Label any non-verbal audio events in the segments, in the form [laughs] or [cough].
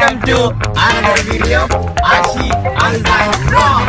welcome to another video of Ashi Alzai Vlog.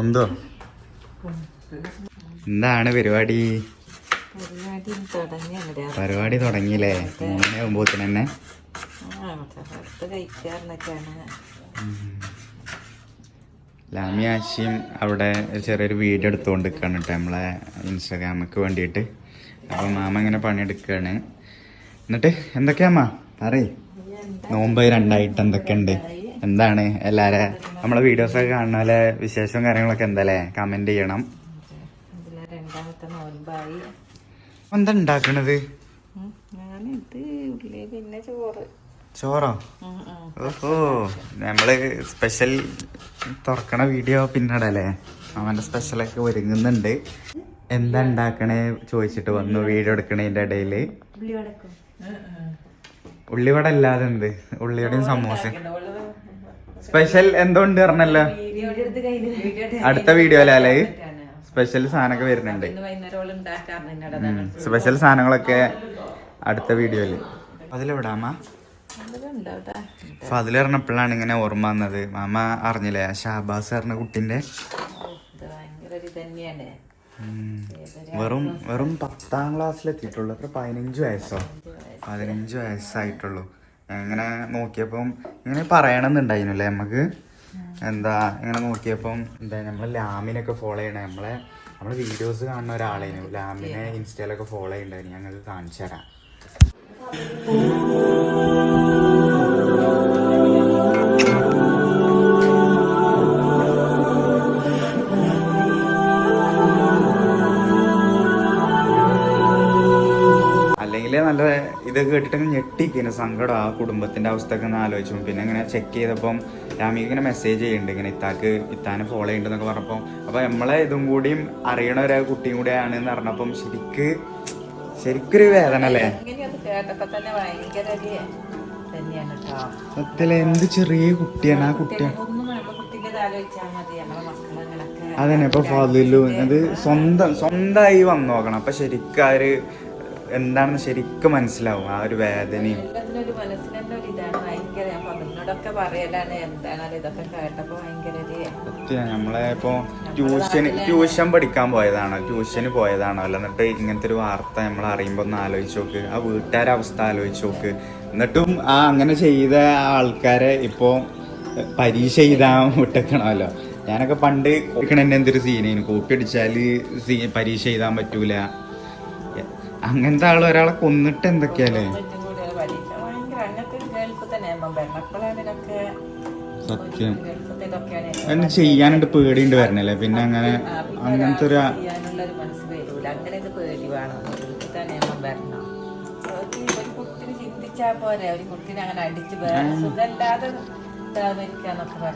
ഒന്തോ എന്താണ് പരിപാടി? പരിപാടി തുടങ്ങിയില്ലേ? മൂന്നേ ആകുമ്പോത്തിന് തന്നെ. ലാമിയാശിയും കഴിക്കാറിനൊക്കെയാണ് ലാമി ആശിയും അവിടെ ചെറിയൊരു വീഡിയോ എടുത്തുകൊണ്ട് നിൽക്കുകയാണ് കേട്ടോ നമ്മളെ ഇൻസ്റ്റാഗ്രാമിക്ക് വേണ്ടിയിട്ട്. അപ്പം മാമ ഇങ്ങനെ പണിയെടുക്കുകയാണ്. എന്നിട്ട് എന്തൊക്കെയാമ്മ പറയ്. നോമ്പ് രണ്ടായിട്ട് എന്തൊക്കെയുണ്ട്? എന്താണ്? എല്ലാരെ നമ്മളെ വീഡിയോസ് ഒക്കെ കാണുന്ന പോലെ വിശേഷവും കാര്യങ്ങളൊക്കെ എന്തല്ലേ? കമന്റ് ചെയ്യണം. എന്താ ഉണ്ടാക്കണത് ചോറ്. ഓഹോ നമ്മൾ സ്പെഷ്യൽ തുറക്കണ വീഡിയോ പിന്നടല്ലേ? അവന്റെ സ്പെഷ്യലൊക്കെ ഒരുങ്ങുന്നുണ്ട്. എന്താ ഉണ്ടാക്കണേ ചോദിച്ചിട്ട് വന്നു വീഡിയോ എടുക്കണേന്റെ ഇടയിൽ. ഉള്ളിവട അല്ലാതെ എന്ത്? ഉള്ളിവടയും സമോസ സ്പെഷ്യൽ എന്തുണ്ട് പറഞ്ഞല്ലോ? അടുത്ത വീഡിയോ വീഡിയോയിലല്ലേ സ്പെഷ്യൽ സാധനമൊക്കെ വരുന്നുണ്ട്. സ്പെഷ്യൽ സാധനങ്ങളൊക്കെ അടുത്ത വീഡിയോയിൽ അതിലെവിടാമ അതിൽ പറഞ്ഞപ്പോഴാണ് ഇങ്ങനെ ഓർമ്മ വന്നത്. മാമ അറിഞ്ഞില്ലേ? ഷാബാസ് പറഞ്ഞ കുട്ടിന്റെ? ഭയങ്കര. വെറും വെറും പത്താം ക്ലാസ്സിലെത്തിയിട്ടുള്ളൂ. അത്ര പതിനഞ്ച് വയസ്സോ? പതിനഞ്ച് വയസ്സായിട്ടുള്ളൂ. ഇങ്ങനെ നോക്കിയപ്പം ഇങ്ങനെ പറയണമെന്നുണ്ടായിരുന്നു അല്ലേ നമുക്ക്? എന്താ ഇങ്ങനെ നോക്കിയപ്പം എന്താ നമ്മൾ ലാമിനൊക്കെ ഫോളോ ചെയ്യണേ. നമ്മളെ നമ്മളെ വീഡിയോസ് കാണുന്ന ഒരാളേനു. ലാമിനെ ഇൻസ്റ്റയിലൊക്കെ ഫോളോ ചെയ്യണ്ടായിരുന്നു. ഞങ്ങൾക്ക് കാണിച്ചു തരാം നല്ല ഇത് കേട്ടിട്ട് ഞെട്ടിക്കുന്നു. സങ്കടം ആ കുടുംബത്തിന്റെ അവസ്ഥയൊക്കെ ഒന്ന് ആലോചിച്ചു പിന്നെ ഇങ്ങനെ ചെക്ക് ചെയ്തപ്പം രാമിക്ക് ഇങ്ങനെ മെസ്സേജ് ചെയ്യുന്നുണ്ട്. ഇങ്ങനെ ഇത്താക്ക് ഇത്താനെ ഫോളോ ചെയ്യുന്നുണ്ടെന്നൊക്കെ പറഞ്ഞപ്പോ അപ്പൊ നമ്മളെ ഇതും കൂടിയും അറിയണ ഒരു കുട്ടിയും കൂടെയാണ് എന്ന് പറഞ്ഞപ്പം ശരിക്ക് ശരിക്കൊരു വേദന അല്ലേ? സത്യല്ലേ എന്ത് ചെറിയ കുട്ടിയാണ് ആ കുട്ടി ഒന്നും നമ്മുടെ മതി. നമ്മുടെ മക്കളങ്ങളൊക്കെ അതന്നെ ഇപ്പൊ ഫാദിലു അത് സ്വന്തം സ്വന്തമായി വന്നു നോക്കണം. അപ്പൊ ശരിക്കും ആ ഒരു എന്താണെന്ന് ശരിക്കും മനസ്സിലാവും. ആ ഒരു വേദനയും. നമ്മളെ ഇപ്പോ ട്യൂഷൻ ട്യൂഷൻ പഠിക്കാൻ പോയതാണോ? ട്യൂഷന് പോയതാണോ? അല്ല എന്നിട്ട് ഇങ്ങനത്തെ ഒരു വാർത്ത നമ്മൾ അറിയുമ്പോ ഒന്ന് ആലോചിച്ച് നോക്ക്. ആ വീട്ടുകാരെ അവസ്ഥ ആലോചിച്ച് നോക്ക്. എന്നിട്ടും ആ അങ്ങനെ ചെയ്ത ആൾക്കാരെ ഇപ്പോ പരീക്ഷ എഴുതാൻ വിട്ടേക്കണമല്ലോ. ഞാനൊക്കെ പണ്ട് കോപ്പിക്കണ എന്തൊരു സീനായിരുന്നു കോപ്പി അടിച്ചാൽ സീ- പരീക്ഷ എഴുതാൻ പറ്റൂല. അങ്ങനത്തെ ആൾ ഒരാളെ കൊന്നിട്ട് എന്തൊക്കെയല്ലേ? സത്യം. അതിന് ചെയ്യാനായിട്ട് പേടിയുണ്ട് വരണല്ലേ? പിന്നെ അങ്ങനെ അങ്ങനത്തെ ഒരു ചിന്തിച്ചാ പോരെ ഒരു കുട്ടിനെ അങ്ങനെ അടിച്ച് സുഖമില്ലാതെ പറയും.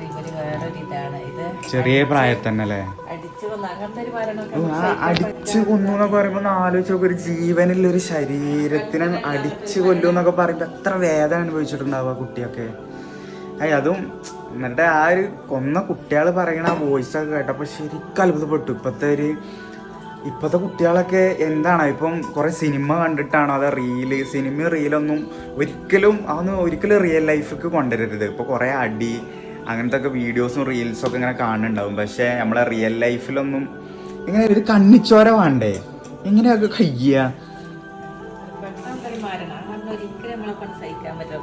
ഇവർ വേറൊരു ഇതാണ് ഇത് ചെറിയ പ്രായത്തിൽ തന്നെ അല്ലേ അടിച്ചു കൊന്ന് അങ്ങനത്തെ ഒരു മരണമൊക്കെ ആ അടിച്ചു കൊന്നു എന്നൊക്കെ പറയുമ്പോ ഒന്ന് ആലോചിച്ച് നോക്ക്. ഒരു ജീവനുള്ള ഒരു ശരീരത്തിനെ അടിച്ചു കൊല്ലു എന്നൊക്കെ പറയുമ്പോ എത്ര വേദന അനുഭവിച്ചിട്ടുണ്ടാവും ആ കുട്ടിയൊക്കെ? അയ്യ അതും എന്നിട്ട് ആ ഒരു കൊന്ന കുട്ടികൾ പറയണ ആ വോയിസ് ഒക്കെ കേട്ടപ്പോ ശരിക്കും അത്ഭുതപ്പെട്ടു. ഇപ്പത്തെ ഒരു ഇപ്പത്തെ കുട്ടികളൊക്കെ എന്താണ്? ഇപ്പം കുറെ സിനിമ കണ്ടിട്ടാണോ അതോ റീൽ സിനിമ റീലൊന്നും ഒരിക്കലും അതൊന്നും ഒരിക്കലും റിയൽ ലൈഫിലേക്ക് കൊണ്ടുവരരുത്. ഇപ്പൊ കുറേ അടി അങ്ങനത്തെ ഒക്കെ വീഡിയോസും റീൽസും ഒക്കെ ഇങ്ങനെ കാണുന്നുണ്ടാവും. പക്ഷേ നമ്മളെ റിയൽ ലൈഫിലൊന്നും ഇങ്ങനെ ഒരു കണ്ണിച്ചോര വേണ്ടേ? എങ്ങനെയൊക്കെ കയ്യ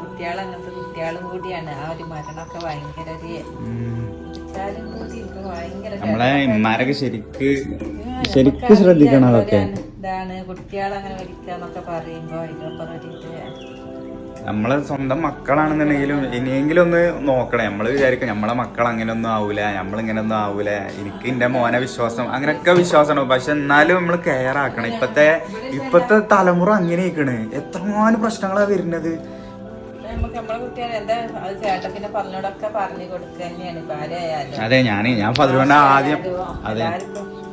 കുട്ടികൾ അങ്ങനത്തെ കൂടിയാണ്. ആ ഒരു മരണമൊക്കെ ഭയങ്കര ഒരു നമ്മളെ ഇമ്മാരൊക്കെ ശരിക്ക് ശരിക്ക് ശ്രദ്ധിക്കണം അതൊക്കെ. ഇതാണ് വലിക്കാന്നൊക്കെ പറയുമ്പോ നമ്മളെ സ്വന്തം മക്കളാണെന്നുണ്ടെങ്കിലും ഇനിയെങ്കിലും ഒന്ന് നോക്കണേ. നമ്മൾ വിചാരിക്കും നമ്മളെ മക്കൾ അങ്ങനെയൊന്നും ആവൂല നമ്മളിങ്ങനെയൊന്നും ആവൂല. എനിക്ക് എന്റെ മോനെ വിശ്വാസം അങ്ങനെയൊക്കെ വിശ്വാസമാണ് പക്ഷെ എന്നാലും നമ്മൾ കെയർ ആക്കണം. ഇപ്പത്തെ ഇപ്പത്തെ തലമുറ അങ്ങനെ ആയിക്കണ് എത്രമാനം പ്രശ്നങ്ങളാ വരുന്നത്. നമുക്ക് നമ്മളെ കുട്ടികളെ എന്താ അത് പറഞ്ഞോടൊക്കെ പറഞ്ഞു കൊടുക്കുക തന്നെയാണ്. അതെ ഞാൻ ഞാൻ ഫതിലുവിനോട് ആദ്യം അതെ.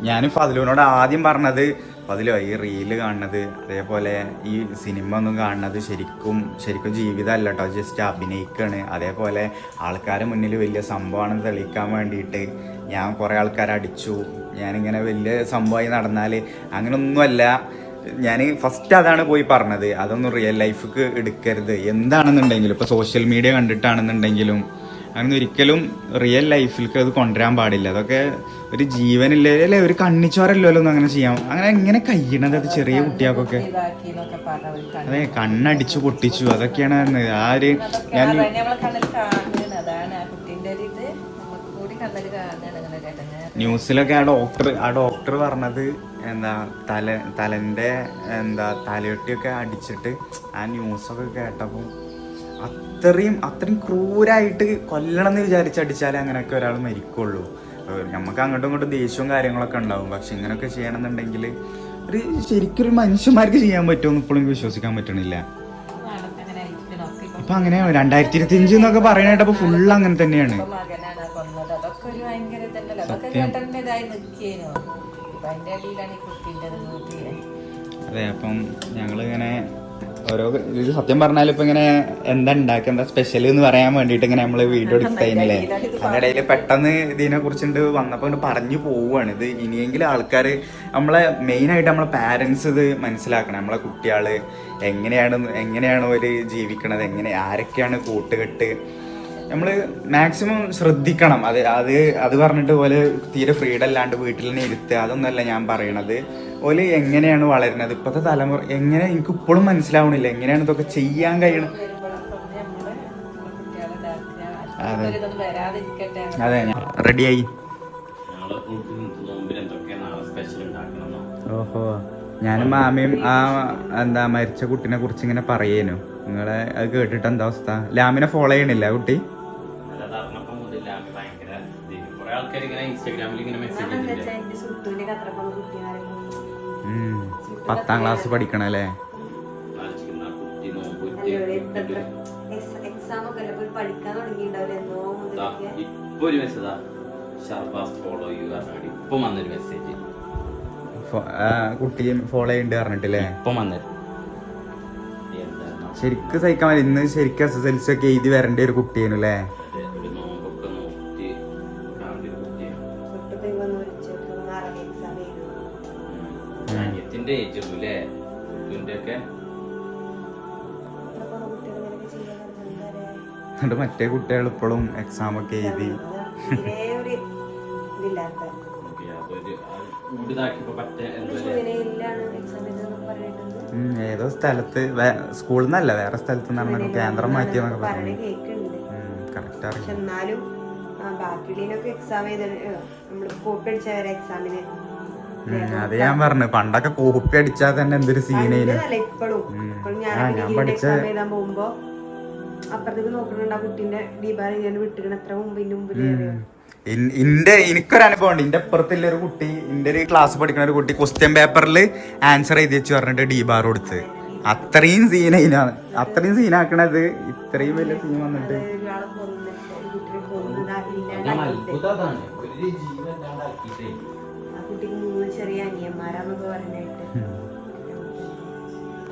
ഞാൻ ഫതിലുവിനോട് ആദ്യം പറഞ്ഞത് ഫതിലോ ഈ റീൽ കാണുന്നത് അതേപോലെ ഈ സിനിമ ഒന്നും കാണുന്നത് ശരിക്കും ശരിക്കും ജീവിതമല്ല കേട്ടോ ജസ്റ്റ് അഭിനയിക്കാണ്. അതേപോലെ ആൾക്കാരെ മുന്നിൽ വലിയ സംഭവമാണെന്ന് തെളിയിക്കാൻ വേണ്ടിയിട്ട് ഞാൻ കുറേ ആൾക്കാരെ അടിച്ചു. ഞാനിങ്ങനെ വലിയ സംഭവമായി നടന്നാൽ അങ്ങനൊന്നുമല്ല. ഞാൻ ഫസ്റ്റ് അതാണ് പോയി പറഞ്ഞത്. അതൊന്നും റിയൽ ലൈഫിക്ക് എടുക്കരുത്. എന്താണെന്നുണ്ടെങ്കിലും ഇപ്പൊ സോഷ്യൽ മീഡിയ കണ്ടിട്ടാണെന്നുണ്ടെങ്കിലും അങ്ങനെ ഒരിക്കലും റിയൽ ലൈഫിലേക്ക് അത് കൊണ്ടുവരാൻ പാടില്ല. അതൊക്കെ ഒരു ജീവനില്ലേ? അല്ലെ ഒരു കണ്ണിച്ചോരല്ലോ അങ്ങനെ ചെയ്യാം അങ്ങനെ എങ്ങനെ കഴിയണത് അത് ചെറിയ കുട്ടികൾക്കൊക്കെ. അതെ കണ്ണടിച്ചു പൊട്ടിച്ചു. അതൊക്കെയാണ്. ആ ഒരു ഞാൻ ന്യൂസിലൊക്കെ ആ ഡോക്ടർ ആ ഡോക്ടർ പറഞ്ഞത് എന്താ തല തലന്റെ എന്താ തലയൊട്ടിയൊക്കെ അടിച്ചിട്ട് ആ ന്യൂസൊക്കെ കേട്ടപ്പോൾ അത്രയും അത്രയും ക്രൂരായിട്ട് കൊല്ലണം എന്ന് വിചാരിച്ചടിച്ചാലേ അങ്ങനെയൊക്കെ ഒരാൾ മരിക്കുള്ളൂ. നമുക്ക് അങ്ങോട്ടും ഇങ്ങോട്ടും ദേഷ്യവും കാര്യങ്ങളൊക്കെ ഉണ്ടാവും. പക്ഷെ ഇങ്ങനെയൊക്കെ ചെയ്യണമെന്നുണ്ടെങ്കിൽ ഒരു ശരിക്കും ഒരു മനുഷ്യന്മാർക്ക് ചെയ്യാൻ പറ്റുമെന്ന് ഇപ്പോഴും വിശ്വസിക്കാൻ പറ്റണില്ല. അങ്ങനെ ഇപ്പൊ അങ്ങനെയാണ്. രണ്ടായിരത്തി ഇരുപത്തി അഞ്ച് എന്നൊക്കെ പറയണേട്ടപ്പോ ഫുള്ള് അങ്ങനെ തന്നെയാണ്. അതെ അപ്പം ഞങ്ങളിങ്ങനെ ഓരോ ഇത് സത്യം പറഞ്ഞാൽ ഇപ്പൊ ഇങ്ങനെ എന്താ ഉണ്ടാക്കുക എന്താ സ്പെഷ്യൽ എന്ന് പറയാൻ വേണ്ടിട്ട് ഇങ്ങനെ നമ്മൾ വീഡിയോ [laughs] എടുത്തതിനല്ലേ അതിന്റെ ഇടയിൽ പെട്ടെന്ന് ഇതിനെ കുറിച്ചുണ്ട് വന്നപ്പോ ഇങ്ങനെ പറഞ്ഞു പോവുകയാണ് ഇത് ഇനിയെങ്കിലും ആൾക്കാർ നമ്മളെ മെയിൻ ആയിട്ട് നമ്മളെ പാരന്റ്സ് ഇത് മനസ്സിലാക്കണം. നമ്മളെ കുട്ടികൾ എങ്ങനെയാണ് എങ്ങനെയാണ് അവർ ജീവിക്കണത്? എങ്ങനെ ആരൊക്കെയാണ് കൂട്ടുകെട്ട്? നമ്മൾ മാക്സിമം ശ്രദ്ധിക്കണം. അത് അത് അത് പറഞ്ഞിട്ട് പോലെ തീരെ ഫ്രീഡം അല്ലാണ്ട് വീട്ടിൽ തന്നെ ഇരുത്തുക. അതൊന്നല്ല ഞാൻ പറയണത്. ഓൽ എങ്ങനെയാണ് വളരുന്നത്? ഇപ്പോഴത്തെ തലമുറ എങ്ങനെ എനിക്ക് ഇപ്പോഴും മനസ്സിലാവണില്ല. എങ്ങനെയാണ് ഇതൊക്കെ ചെയ്യാൻ കഴിയണം. അതെ. അതെ റെഡിയായി. ഓഹോ. ഞാനും മാമയും ആ എന്താ മരിച്ച കുട്ടിനെ കുറിച്ച് ഇങ്ങനെ പറയേനു. നിങ്ങളെ അത് കേട്ടിട്ട് എന്താ അവസ്ഥ? ലാമിനെ ഫോളോ ചെയ്യണില്ല കുട്ടി? ഇൻസ്റ്റാഗ്രാമിൽ ഇങ്ങനെ മെസ്സേജ്. പത്താം ക്ലാസ് പഠിക്കണല്ലേ? അല്ലേ? ഇപ്പൊ ഒരു മെസ്സേജാ ഷർബാസ് ഫോളോ യു പറഞ്ഞാൽ ഇപ്പൊ വന്നൊരു മെസ്സേജ് കുട്ടിയും ഫോളോ ചെയ്യണ്ട് പറഞ്ഞിട്ടില്ലേ? ഇപ്പൊ വന്നത്. ശരിക്കും സഹിക്കാൻ ഇന്ന് ശരിക്കും എസ് എസ് എൽ സി ഒക്കെ എഴുതി വരേണ്ട ഒരു കുട്ടിയാണ് അല്ലേ? അനിയത്തിന്റെ ഏജ് അല്ലേ? ഒക്കെ എന്നിട്ട് മറ്റേ കുട്ടികൾ ഇപ്പോഴും എക്സാം ഒക്കെ എഴുതി. ഏതോ സ്ഥലത്ത് സ്കൂളിൽ നിന്നല്ല വേറെ സ്ഥലത്ത് നിന്നാണ് കേന്ദ്രം മാറ്റിയെന്നൊക്കെ പറഞ്ഞ കറക്റ്റ് അറിയാം എന്നാലും ബാക്കിയുള്ളതിനൊക്കെ എക്സാം ചെയ്ത നമ്മൾ കോപ്പി അടിച്ച വരെ എക്സാമിന് അത് ഞാൻ പറഞ്ഞു. പണ്ടൊക്കെ കോപ്പി അടിച്ചാൽ തന്നെ എന്തൊരു സീനയിലും ഇപ്പോഴും. ഞാൻ പഠിച്ച- എക്സാം എഴുതാൻ പോകുമ്പോ അപ്പുറത്തേക്ക് നോക്കുന്നുണ്ട് ആ കുട്ടീന്റെ ഡിബാർ ഞാൻ വിട്ടിരിക്കണ എത്ര മുമ്പിന്റെ മുമ്പിൽ അറിയോ ഇൻ- ഇന്റെ എനിക്കൊരു അനുഭവം ഉണ്ട് ഇന്റെ അപ്പുറത്തുള്ള ഒരു കുട്ടി ഇന്റെ ഒരു ക്ലാസ് പഠിക്കുന്ന ഒരു കുട്ടി ക്വസ്റ്റ്യൻ പേപ്പറിൽ ആൻസർ എഴുതി വെച്ച് പറഞ്ഞിട്ട് ഡി ബാർ കൊടുത്ത്. അത്രയും സീനാണ് അത്രയും സീനാക്കണത് ഇത്രയും വലിയ സീൻ വന്നിട്ട്. ആ കുട്ടിക്ക് മൂന്ന് ചെറിയ അനിയന്മാരാന്നൊക്കെ പറഞ്ഞിട്ട്.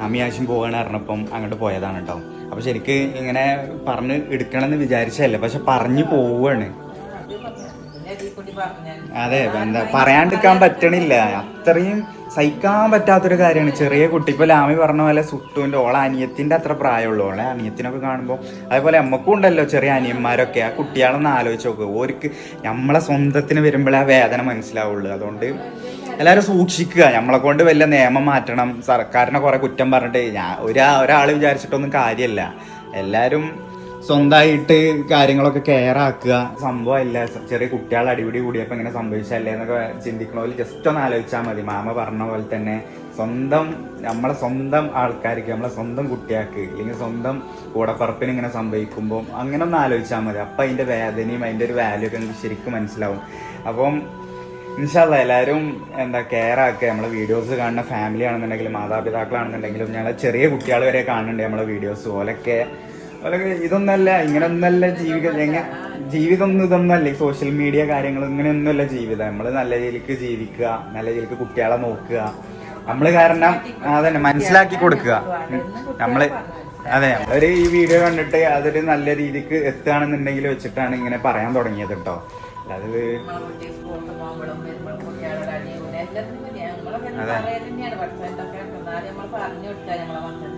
അമിയാശം പോവാണ് പറഞ്ഞപ്പം അങ്ങോട്ട് പോയതാണ് കേട്ടോ. അപ്പൊ ശരിക്ക് ഇങ്ങനെ പറഞ്ഞ് എടുക്കണം എന്ന് വിചാരിച്ചല്ലേ പക്ഷെ പറഞ്ഞു പോവാണ്. അതെ എന്താ പറയാണ്ടിരിക്കാൻ പറ്റണില്ല. അത്രയും സഹിക്കാൻ പറ്റാത്തൊരു കാര്യമാണ്. ചെറിയ കുട്ടി ഇപ്പൊ ലാമി പറഞ്ഞ പോലെ സുട്ടുവിന്റെ ഓളെ അനിയത്തിന്റെ അത്ര പ്രായമുള്ളൂ. ഓളെ അനിയത്തിനൊക്കെ കാണുമ്പോൾ അതേപോലെ നമ്മക്കും ഉണ്ടല്ലോ ചെറിയ അനിയന്മാരൊക്കെ. ആ കുട്ടികളൊന്ന് ആലോചിച്ച് നോക്ക്. ഓർക്ക് നമ്മളെ സ്വന്തത്തിന് വരുമ്പോഴേ ആ വേദന മനസ്സിലാവുള്ളൂ. അതുകൊണ്ട് എല്ലാരും സൂക്ഷിക്കുക. നമ്മളെ കൊണ്ട് വല്ല നിയമം മാറ്റണം. സർക്കാരിനെ കുറെ കുറ്റം പറഞ്ഞിട്ട് ഞാൻ ഒരാ ഒരാൾ വിചാരിച്ചിട്ടൊന്നും കാര്യമല്ല എല്ലാവരും സ്വന്തമായിട്ട് കാര്യങ്ങളൊക്കെ കെയർ ആക്കുക. സംഭവമല്ല ചെറിയ കുട്ടികൾ അടിപിടി കൂടിയപ്പോൾ ഇങ്ങനെ സംഭവിച്ചല്ലേ എന്നൊക്കെ ചിന്തിക്കണ പോലെ ജസ്റ്റ് ഒന്ന് ആലോചിച്ചാൽ മതി. മാമ പറഞ്ഞ പോലെ തന്നെ സ്വന്തം നമ്മളെ സ്വന്തം ആൾക്കാർക്ക് നമ്മളെ സ്വന്തം കുട്ടിയാക്ക് അല്ലെങ്കിൽ സ്വന്തം കൂടപ്പറപ്പിന് ഇങ്ങനെ സംഭവിക്കുമ്പോൾ അങ്ങനെ ഒന്ന് ആലോചിച്ചാൽ മതി. അപ്പം അതിന്റെ വേദനയും അതിന്റെ ഒരു വാല്യൂ ഒക്കെ ശരിക്കും മനസ്സിലാവും. അപ്പം ഇൻഷാല്ല എല്ലാവരും എന്താ കെയർ ആക്കുക. നമ്മളെ വീഡിയോസ് കാണുന്ന ഫാമിലി ആണെന്നുണ്ടെങ്കിലും മാതാപിതാക്കളാണെന്നുണ്ടെങ്കിലും ഞങ്ങളെ ചെറിയ കുട്ടികൾ വരെ കാണുന്നുണ്ട് നമ്മളെ വീഡിയോസ് ഓലൊക്കെ ഓലൊക്കെ ഇതൊന്നല്ല ഇങ്ങനൊന്നല്ല ജീവിതം എങ്ങനെ ജീവിതം ഇതൊന്നല്ല. സോഷ്യൽ മീഡിയ കാര്യങ്ങൾ ഇങ്ങനെയൊന്നുമല്ല ജീവിതം. നമ്മൾ നല്ല രീതിക്ക് ജീവിക്കുക നല്ല രീതിക്ക് കുട്ടികളെ നോക്കുക. നമ്മൾ കാരണം അതന്നെ മനസ്സിലാക്കി കൊടുക്കുക. നമ്മൾ അതെ അവർ ഈ വീഡിയോ കണ്ടിട്ട് അതൊരു നല്ല രീതിക്ക് എത്തുകയാണെന്നുണ്ടെങ്കിൽ വെച്ചിട്ടാണ് ഇങ്ങനെ പറയാൻ തുടങ്ങിയത് കേട്ടോ അല്ലാതെ നമ്മളെ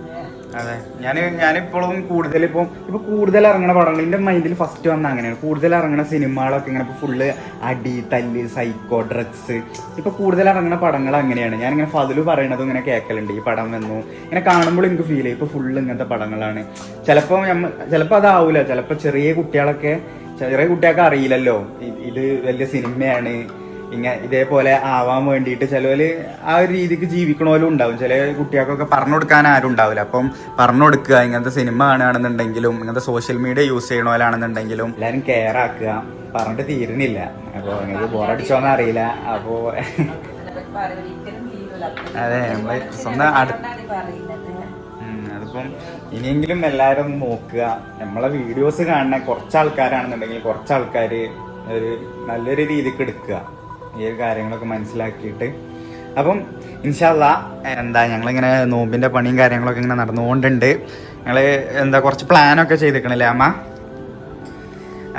അതെ. ഞാൻ ഞാനിപ്പോഴും കൂടുതൽ ഇപ്പം ഇപ്പൊ കൂടുതൽ ഇറങ്ങണ പടങ്ങൾ എന്റെ മൈൻഡിൽ ഫസ്റ്റ് വന്ന അങ്ങനെയാണ്. കൂടുതൽ ഇറങ്ങണ സിനിമകളൊക്കെ ഇങ്ങനെ ഇപ്പൊ ഫുള്ള് അടി തല്ല് സൈക്കോ ഡ്രഗ്സ് ഇപ്പൊ കൂടുതൽ ഇറങ്ങണ പടങ്ങൾ അങ്ങനെയാണ്. ഞാൻ ഇങ്ങനെ ഫതിൽ പറയണതും ഇങ്ങനെ കേൾക്കലുണ്ട് ഈ പടം വന്നു. ഇങ്ങനെ കാണുമ്പോൾ എനിക്ക് ഫീൽ ചെയ്യും. ഇപ്പൊ ഫുള്ള് ഇങ്ങനത്തെ പടങ്ങളാണ്. ചിലപ്പോൾ ചിലപ്പോൾ അതാവൂല. ചിലപ്പോൾ ചെറിയ കുട്ടികളൊക്കെ ചെറിയ കുട്ടികൾക്ക് അറിയില്ലല്ലോ. ഇത് വലിയ സിനിമയാണ്. ഇങ്ങനെ ഇതേപോലെ ആവാൻ വേണ്ടിയിട്ട് ചിലവര് ആ ഒരു രീതിക്ക് ജീവിക്കണോലും ഉണ്ടാവും. ചില കുട്ടികൾക്കൊക്കെ പറഞ്ഞു കൊടുക്കാൻ ആരും ഉണ്ടാവില്ല. അപ്പം പറഞ്ഞു കൊടുക്കുക ഇങ്ങനത്തെ സിനിമ കാണുകയാണെന്നുണ്ടെങ്കിലും ഇങ്ങനത്തെ സോഷ്യൽ മീഡിയ യൂസ് ചെയ്യണോലാണെന്നുണ്ടെങ്കിലും എല്ലാവരും കെയർ ആക്കുക. പറഞ്ഞിട്ട് തീരുന്നില്ല. അപ്പോൾ നിങ്ങൾക്ക് ബോറടിച്ചോന്ന് അറിയില്ല. അപ്പോൾ അതെ സ്വന്തം ഉം, അതിപ്പം ഇനിയെങ്കിലും എല്ലാവരും നോക്കുക. നമ്മളെ വീഡിയോസ് കാണുന്ന കുറച്ച് ആൾക്കാരാണെന്നുണ്ടെങ്കിൽ കുറച്ച് ആൾക്കാർ ഒരു നല്ലൊരു രീതിക്ക് എടുക്കുക. ഈ ഒരു കാര്യങ്ങളൊക്കെ മനസ്സിലാക്കിയിട്ട്. അപ്പം ഇൻഷാല്ല എന്താ ഞങ്ങളിങ്ങനെ നോമ്പിന്റെ പണിയും കാര്യങ്ങളൊക്കെ ഇങ്ങനെ നടന്നുകൊണ്ടുണ്ട്. ഞങ്ങൾ എന്താ കുറച്ച് പ്ലാനൊക്കെ ചെയ്തിരിക്കണല്ലേ അമ്മ?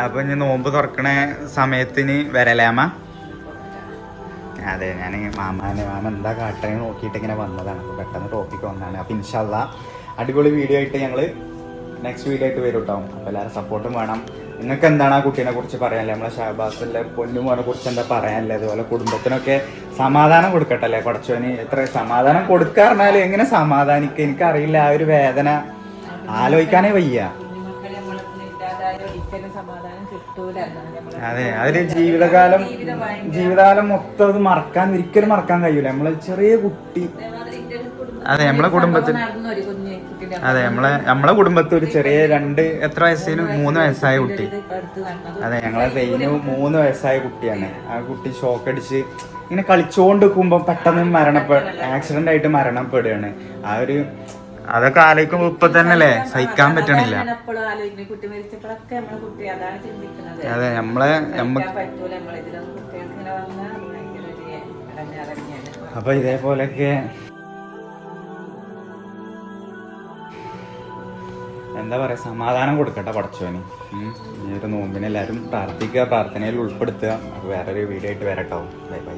അപ്പം ഇനി നോമ്പ് തുറക്കണ സമയത്തിന് വരല്ലേ അമ്മ? അതെ ഞാൻ മാമാനെ മാമ എന്താ കാട്ടണേ നോക്കിയിട്ട് ഇങ്ങനെ വന്നതാണ്. അപ്പോൾ പെട്ടെന്ന് ടോപ്പിക്ക് വന്നതാണ്. അപ്പം ഇൻഷാല്ല അടിപൊളി വീഡിയോ ആയിട്ട് ഞങ്ങൾ നെക്സ്റ്റ് വീഡിയോ ആയിട്ട് വരും കേട്ടോ അപ്പോൾ എല്ലാവരും സപ്പോർട്ടും വേണം. നിങ്ങൾക്ക് എന്താണ് ആ കുട്ടീനെ കുറിച്ച് പറയാനല്ലേ നമ്മളെ ഷഹബാസിലെ പൊന്നുമോനെ കുറിച്ച് എന്താ പറയാനല്ലേ അതുപോലെ കുടുംബത്തിനൊക്കെ സമാധാനം കൊടുക്കട്ടല്ലേ പടച്ചോന്? എത്ര സമാധാനം കൊടുക്കാറിഞ്ഞാൽ എങ്ങനെ സമാധാനിക്കുക എനിക്കറിയില്ല ആ ഒരു വേദന. ആലോചിക്കാനേ വയ്യ. അതെ അതൊരു ജീവിതകാലം ജീവിതകാലം മൊത്തം അത് മറക്കാൻ ഒരിക്കലും മറക്കാൻ കഴിയൂല. നമ്മളെ ചെറിയ കുട്ടി. അതെ, നമ്മളെ കുടുംബത്തിന് കുടുംബത്തിൽ- അതെ നമ്മളെ നമ്മളെ കുടുംബത്തിൽ ഒരു ചെറിയ രണ്ട് എത്ര വയസ്സിന് മൂന്ന് വയസ്സായ കുട്ടി. അതെ ഞങ്ങളെ പെയിന് മൂന്ന് വയസ്സായ കുട്ടിയാണ്. ആ കുട്ടി ഷോക്ക് അടിച്ച് ഇങ്ങനെ കളിച്ചോണ്ട് നിൽക്കുമ്പോ പെട്ടെന്ന് മരണപ്പെ ആക്സിഡന്റ് ആയിട്ട് മരണപ്പെടുകയാണ്. ആ ഒരു അതൊക്കെ ആലോചിക്കുമ്പോ ഇപ്പൊ തന്നെ അല്ലേ? സഹിക്കാൻ പറ്റണില്ല. അതെ നമ്മളെ ആലോചിക്കുന്നത് അപ്പൊ മരിച്ചപ്പോഴൊക്കെ എന്താ പറയാ സമാധാനം കൊടുക്കട്ടെ പടച്ചോന്. ഇനി ഒരു നോമ്പിനെല്ലാവരും പ്രാർത്ഥിക്കുക പ്രാർത്ഥനയിൽ ഉൾപ്പെടുത്തുക. വേറൊരു വീഡിയോ ആയിട്ട് വരട്ടോ. Bye bye.